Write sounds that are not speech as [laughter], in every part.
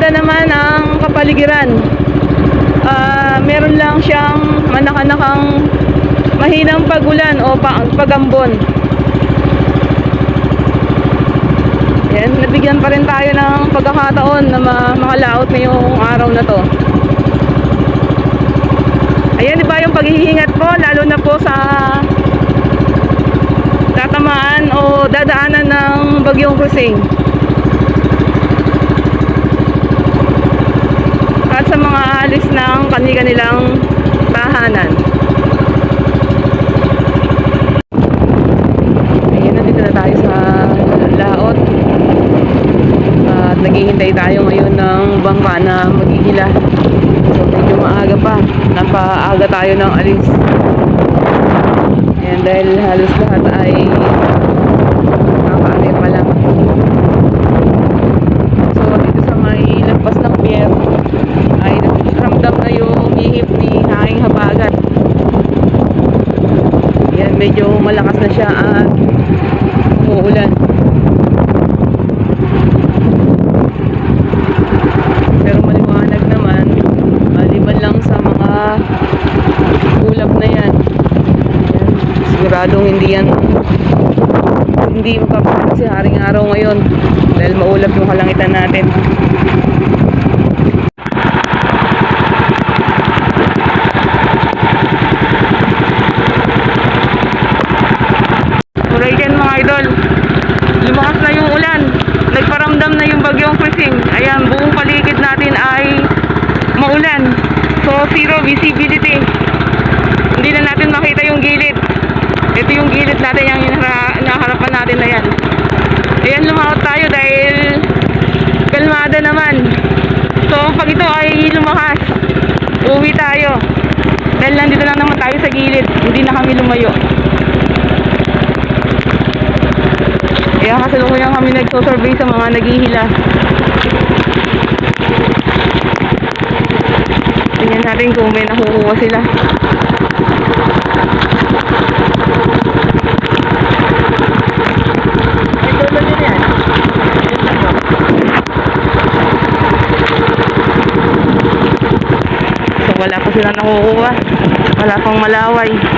kalmada naman ang kapaligiran. Ah, meron lang siyang manakanakang mahinang pagulan o pa- pagambon. Yan, nabigyan pa rin tayo ng pagkakataon na ma- makalaot na yung araw na to. Ayan, di ba yung paghihingat po, lalo na po sa tatamaan o dadaanan ng bagyong cruising. Sa mga alis ng kani-kanilang tahanan. Ayan, nandito na tayo sa laot. At naghihintay tayo ngayon ng bangka na maghihila. So medyo maaga pa. Napaaga tayo ng alis. Ayan, dahil halos lahat ay kakaalir pa lang. So dito sa may lagpas ng pier ay ramdam na yung hihip ni Haing Habagat. Yan, medyo malakas na siya at umuulan. Pero maliwanag naman, maliban lang sa mga ulap na yan. Siguradong hindi yan hindi magpapalit si Haring Araw ngayon dahil maulap yung kalangitan natin. Alright mga idol. Lumakas na yung ulan. Nagparamdam na yung bagyong Krising. Ayan, buong paligid natin ay maulan. So, zero visibility. Hindi na natin makita yung gilid. Ito yung gilid natin, yung hinaharapan natin na yan. Ayan, lumakot tayo dahil kalmada naman. So, pag ito ay lumakas, uwi tayo. Dahil nandito lang naman tayo sa gilid. Hindi na kami lumayo. Kaya kasalukuyan kami nagsosurvey sa mga naghihila. Tingnan natin kung may nakukuha sila. So wala pa sila nakukuha. Wala pang malaway.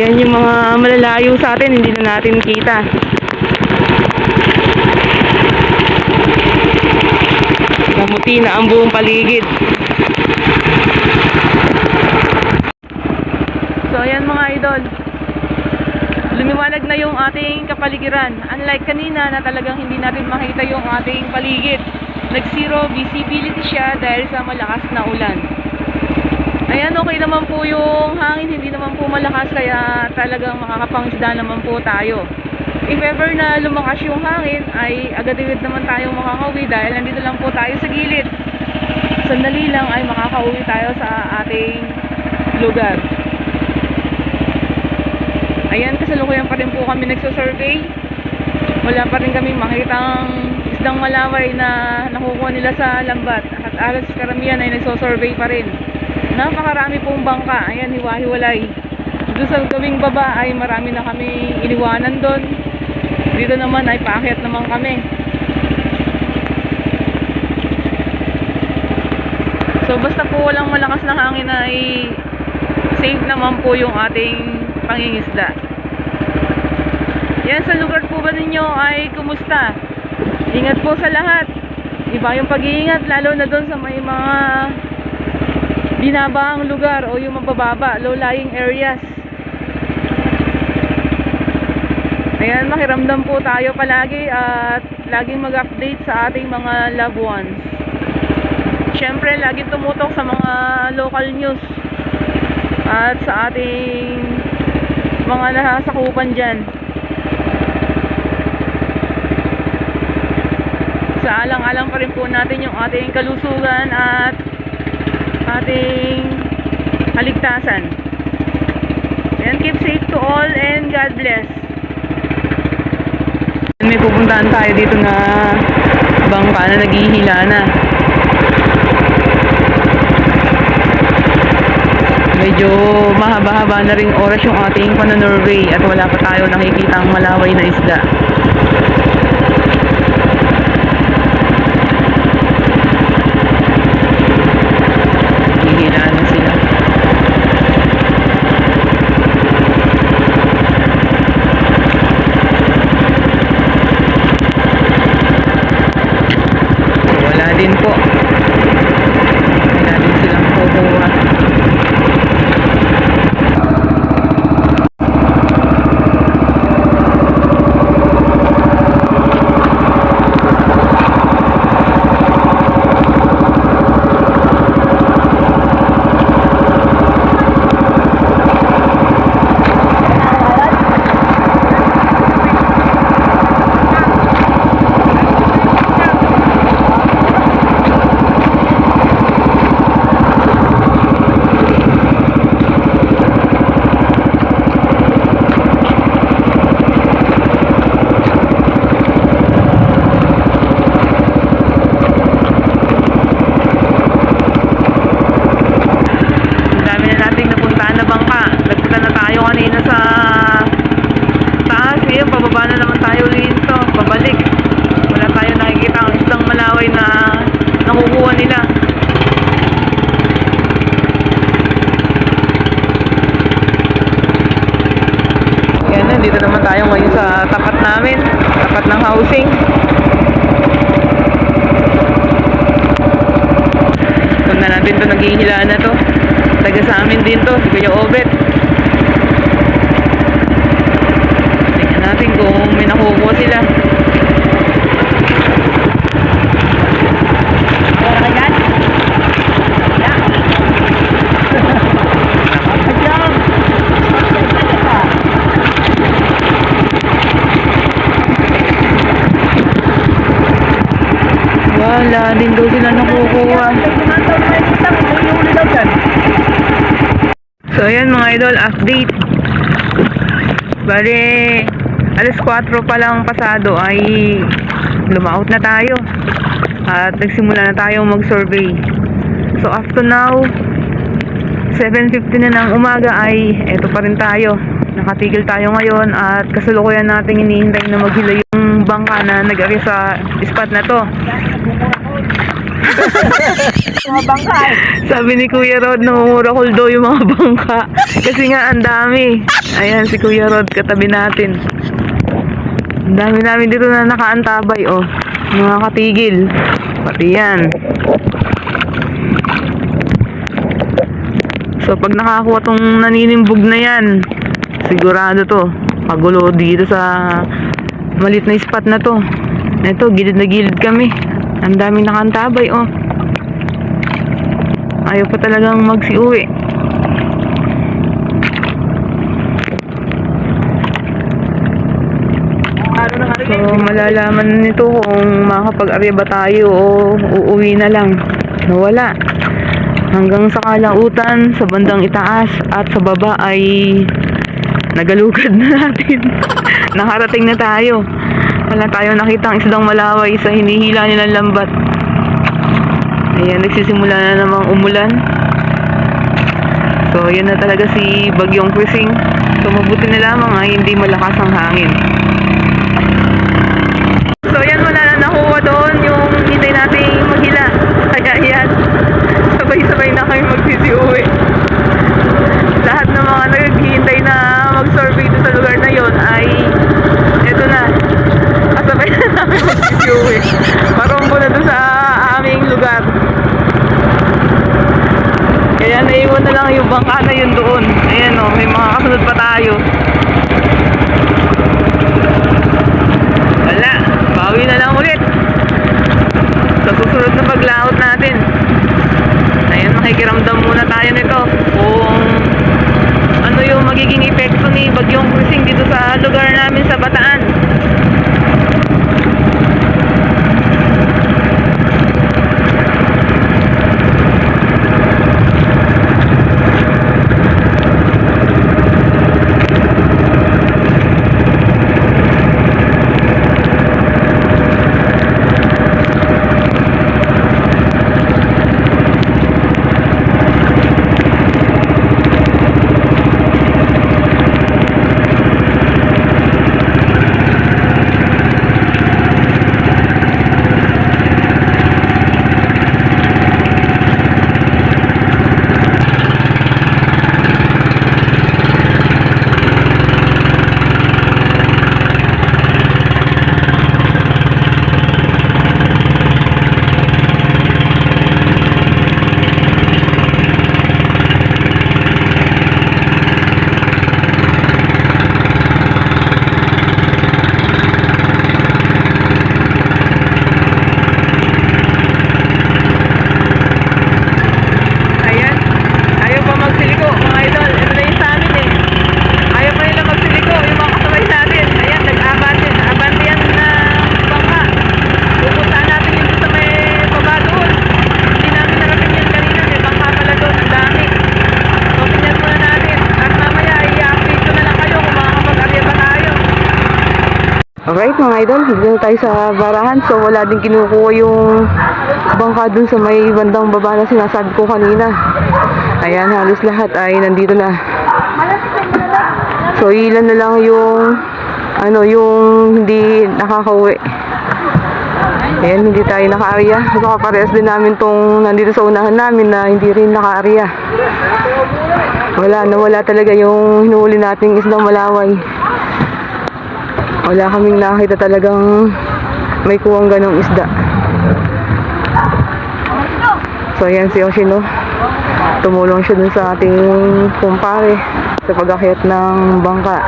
Ayan yung mga malalayo sa atin, hindi na natin kita. Namuti na ang buong paligid. So ayan mga idol. Lumiwanag na yung ating kapaligiran. Unlike kanina na talagang hindi natin makita yung ating paligid. Nag-zero visibility siya dahil sa malakas na ulan. Ayan, okay naman po yung hangin, hindi naman po malakas kaya talagang makakapangisda naman po tayo. If ever na lumakas yung hangin, ay agad-agad naman tayong makakauwi dahil nandito lang po tayo sa gilid. Sandali lang ay makakauwi tayo sa ating lugar. Ayan, kasalukuyan pa rin po kami nagsusurvey. Wala pa rin kami makitang isdang malaway na nakukuha nila sa lambat. At alas karamihan ay nagsusurvey pa rin. Napakarami pong bangka. Ayan, hiwa-hiwalay. Doon sa gawing baba ay marami na kami iniwanan doon. Dito naman ay paakyat naman kami. So basta po walang malakas na hangin ay safe naman po yung ating pangingisda. Yan sa lugar po ba ninyo ay kumusta? Ingat po sa lahat. Iba yung pag-iingat lalo na doon sa may mga binabaang lugar o yung mabababa, low-lying areas. Ayan, makiramdam po tayo palagi at laging mag-update sa ating mga loved ones. Siyempre, laging tumutok sa mga local news at sa ating mga nasasakupan dyan. Sa alang-alang pa rin po natin yung ating kalusugan at ating kaligtasan. And keep safe to all and God bless. May pupuntahan tayo dito na bangka na naghihila na. medyo mahaba-haba na rin oras yung ating panonorvey at wala pa tayo nakikita ang malaway na isda. Hihilaan na sila. Wala din po. Wala din silang kukuha. Ang dami na nating napuntahan na bangka. Nagpunta na tayo kanina sa taas. Ngayon, pababa na naman tayo dito. Pabalik. Wala tayo nakikita ang islang malaway na nakukuha nila. Yan na, dito naman tayo ngayon sa tapat namin. Tapat ng housing. Kung na natin to naghihilaan na to. Taga sa amin din to, si Kuya Obet. Tingnan natin kung may nakukuha sila. Wala din daw sila nakukuha. So ayan mga idol, update. Bale, alas 4 pa lang pasado ay lumaot na tayo. At nagsimula na tayong mag-survey. So after now, 7.50 na ng umaga ay eto pa rin tayo. Nakatigil tayo ngayon at kasalukuyan natin hinihintay na maghila yung bangka na nag sa spot na to. Mga bangka eh. Sabi ni Kuya Rod, nangungurakol daw yung mga bangka. Kasi nga, ang dami. Ayan, si Kuya Rod, katabi natin. Ang dami namin dito na nakaantabay, oh. Mga katigil. Pati yan. So, pag nakakuha tong naninimbog na yan, sigurado to. Pagulo dito sa malit na spot na to. Ito, gilid na gilid kami. Ang daming nakantabay, oh. Ayaw pa talagang magsiuwi. So, malalaman nito kung makakapag-arya ba tayo o uuwi na lang. Nawala. Hanggang sa kalautan, sa bandang itaas at sa baba ay nagalugad na natin. [laughs] Nakarating na tayo. Wala tayo nakita ang isdang malaway sa hinihila nilang lambat. Ayan, nagsisimula na namang umulan. So, yan na talaga si Bagyong Krising. So, mabuti na lamang ay hindi malakas ang hangin. So, yan wala na nakuha doon yung hintay natin maghila. Kaya yan, sabay-sabay na kami magsisiuwi. Lahat ng mga naghihintay na mag-survey doon sa lugar na yon ay eto na. Kasabay na namin magsisiuwi. Parombo na doon sa aming lugar. Kaya naiwan na lang yung bangka na yun doon. Ayan o, may mga kasunod pa tayo. Wala, bawi na lang ulit. Sa susunod na paglaot natin. Ayan, makikiramdam muna tayo nito kung ano yung magiging epekto ni Bagyong Cruising dito sa lugar namin sa Bataan. Alright mga idol, dito tayo sa barahan. So wala din kinukuha yung bangka dun sa may bandang baba na sinasabi ko kanina. Ayan, halos lahat ay nandito na. So ilan na lang yung ano yung hindi nakakauwi. Ayan, hindi tayo naka-area. So kaparehas din namin tong nandito sa unahan namin na hindi rin naka-area. Wala na wala talaga yung hinuhuli nating islang malaway. Wala kaming nakita talagang may kuwang ganong isda. So ayan si Oshino. Tumulong siya dun sa ating kumpare sa pag-akyat ng bangka.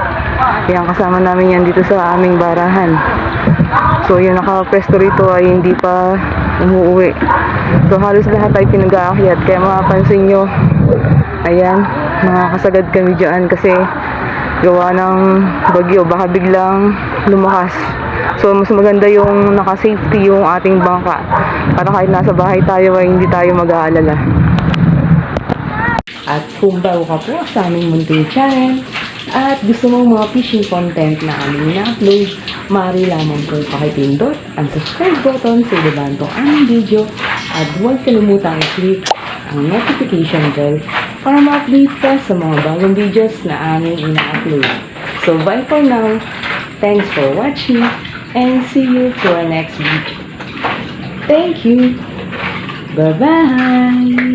Yan kasama namin yan dito sa aming barahan. So yung nakapresto rito ay hindi pa umuwi. So halos lahat ay pinag-aakyat. Kaya mapapansin nyo, ayan, mga kasagad kami dyan kasi gawa ng bagyo. Baka biglang lumakas. So mas maganda yung naka-safety yung ating bangka. Para kahit nasa bahay tayo ay hindi tayo mag-aalala. At kung bago ka po sa aming Munting Channel at gusto mong mga fishing content na aming na-upload, maaari lamang po pakipindot ang subscribe button sa ibaba nitong aming video at huwag kalimutang i-click ang notification bell para ma-update ka sa mga bagong videos na aming ina-upload. So bye for now. Thanks for watching and see you to our next video. Thank you. Bye-bye.